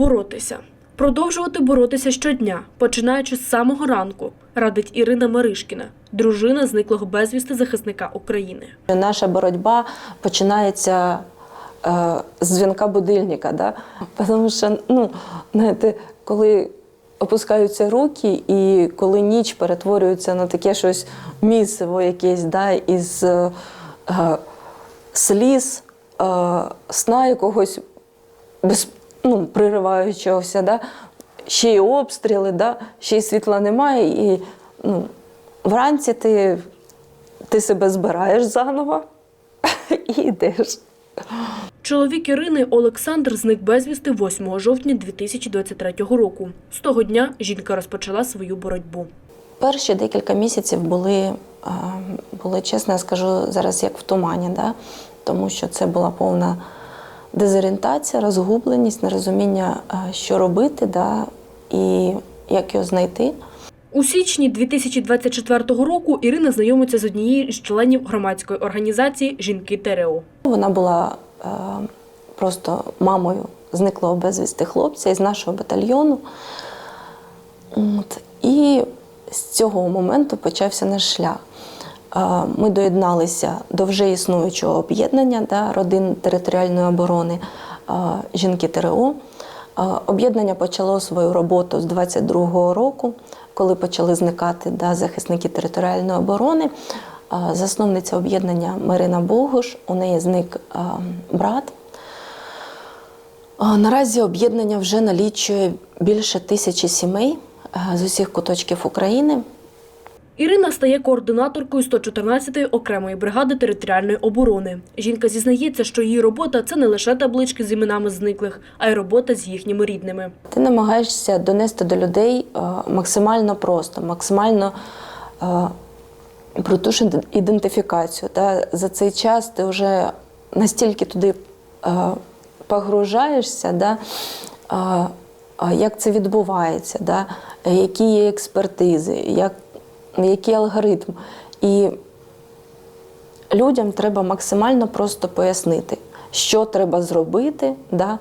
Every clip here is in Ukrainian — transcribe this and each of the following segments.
боротися. Продовжувати боротися щодня, починаючи з самого ранку, радить Ірина Маришкіна, дружина зниклого безвісти захисника України. Наша боротьба починається е, з дзвінка будильника, да? тому що, ну, знаєте, коли опускаються руки, і коли ніч перетворюється на таке щось місиво якесь, да? із е, е, сліз, е, сна якогось без, ну, пририваючогося, да? ще й обстріли, да? ще й світла немає, і ну, вранці ти ти себе збираєш заново і йдеш. Чоловік Ірини Олександр зник безвісти 8 жовтня 2023 року. З того дня жінка розпочала свою боротьбу. Перші декілька місяців були, були чесно, я скажу зараз, як в тумані, да? тому що це була повна дезорієнтація, розгубленість, нерозуміння, е, що робити, да? і як його знайти. У січні 2024 року Ірина знайомиться з однією з членів громадської організації Жінки ТРО. Вона була е, просто мамою зниклого безвісти хлопця із нашого батальйону. От. І з цього моменту почався наш шлях. Ми доєдналися до вже існуючого об'єднання да, родин територіальної оборони жінки ТРО. Об'єднання почало свою роботу з 22-го року, коли почали зникати да, захисники територіальної оборони. Засновниця об'єднання Марина Богуш, у неї зник брат. Наразі об'єднання вже налічує більше тисячі сімей з усіх куточків України. Ірина стає координаторкою 114-ї окремої бригади територіальної оборони. Жінка зізнається, що її робота це не лише таблички з іменами зниклих, а й робота з їхніми рідними. Ти намагаєшся донести до людей е, максимально просто, максимально е, про ту ж ідентифікацію. Та за цей час ти вже настільки туди е, погружаєшся, да, як це відбувається, да, які є експертизи, як, який алгоритм. І людям треба максимально просто пояснити, що треба зробити, да,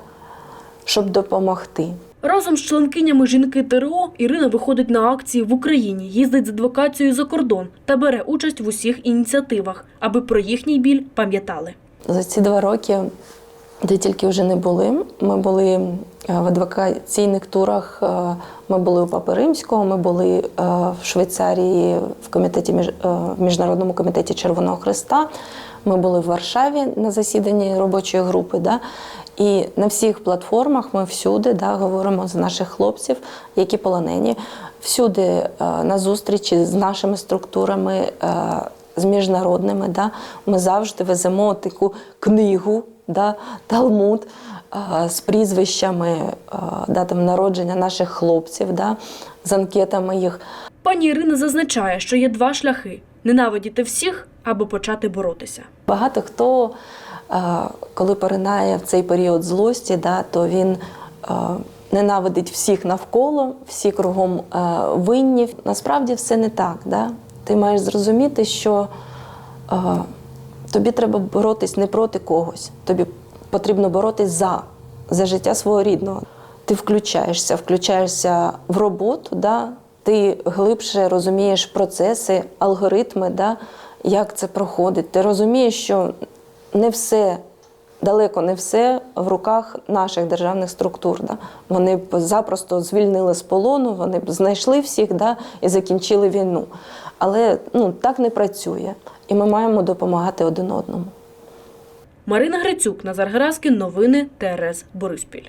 щоб допомогти. Разом з членкинями жінки ТРО Ірина виходить на акції в Україні, їздить з адвокацією за кордон та бере участь в усіх ініціативах, аби про їхній біль пам'ятали. За ці два роки, де тільки вже не були, ми були е, в адвокаційних турах. е, Ми були у Папи Римського, ми були е, в Швейцарії в комітеті в міжнародному комітеті Червоного Христа. Ми були в Варшаві на засіданні робочої групи. Да? І на всіх платформах ми всюди да, говоримо за наших хлопців, які полонені. Всюди на зустрічі з нашими структурами, з міжнародними. Да, ми завжди веземо таку книгу, да, Талмуд е, з прізвищами, е, датами народження наших хлопців, да, з анкетами їх. Пані Ірина зазначає, що є два шляхи: ненавидіти всіх або почати боротися. Багато хто, е, коли поринає в цей період злості, да, то він ненавидить всіх навколо, всі кругом винні. Насправді все не так. Да? Ти маєш зрозуміти, що е, тобі треба боротись не проти когось, тобі потрібно боротись за, за життя свого рідного. Ти включаєшся, включаєшся в роботу, да? ти глибше розумієш процеси, алгоритми, да? як це проходить. Ти розумієш, що не все, далеко не все в руках наших державних структур. Да? Вони б запросто звільнили з полону, вони б знайшли всіх да? і закінчили війну. Але ну, так не працює. І ми маємо допомагати один одному. Марина Грицюк, Назар Гераскін, новини ТРС Бориспіль.